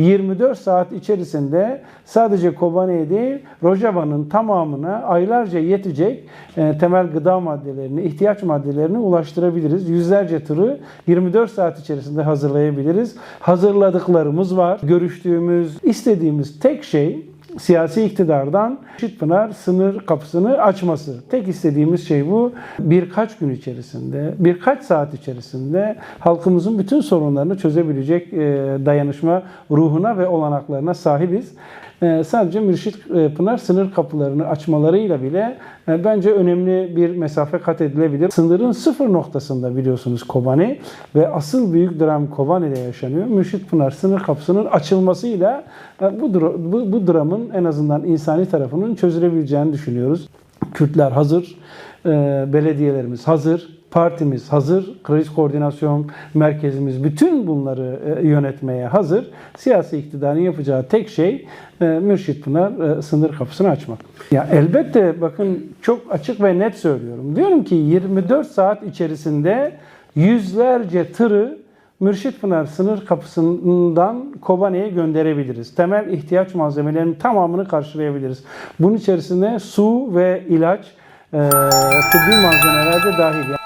24 saat içerisinde sadece Kobane'ye değil Rojava'nın tamamına aylarca yetecek e, temel gıda maddelerini, ihtiyaç maddelerini ulaştırabiliriz. Yüzlerce tırı 24 saat içerisinde hazırlayabiliriz. Hazırladıklarımız var. Görüştüğümüz, istediğimiz tek şey siyasi iktidardan Şitpınar sınır kapısını açması. Tek istediğimiz şey bu. Birkaç gün içerisinde, birkaç saat içerisinde halkımızın bütün sorunlarını çözebilecek e, dayanışma ruhuna ve olanaklarına sahibiz. E, Sadece Mürşit e, Pınar sınır kapılarını açmalarıyla bile e, bence önemli bir mesafe kat edilebilir. Sınırın sıfır noktasında biliyorsunuz Kobani ve asıl büyük dram Kobani'de yaşanıyor. Mürşit Pınar sınır kapısının açılmasıyla e, bu, bu, bu dramın en azından insani tarafının çözülebileceğini düşünüyoruz. Kürtler hazır, e, belediyelerimiz hazır, partimiz hazır, kriz koordinasyon merkezimiz bütün bunları e, yönetmeye hazır. Siyasi iktidarın yapacağı tek şey e, Mürşit Pınar sınır kapısını açmak. Ya elbette bakın çok açık ve net söylüyorum. Diyorum ki 24 saat içerisinde yüzlerce tırı Mürşit Pınar sınır kapısından Kobane'ye gönderebiliriz. Temel ihtiyaç malzemelerinin tamamını karşılayabiliriz. Bunun içerisinde su ve ilaç, e, tıbbi malzemeler de dahil.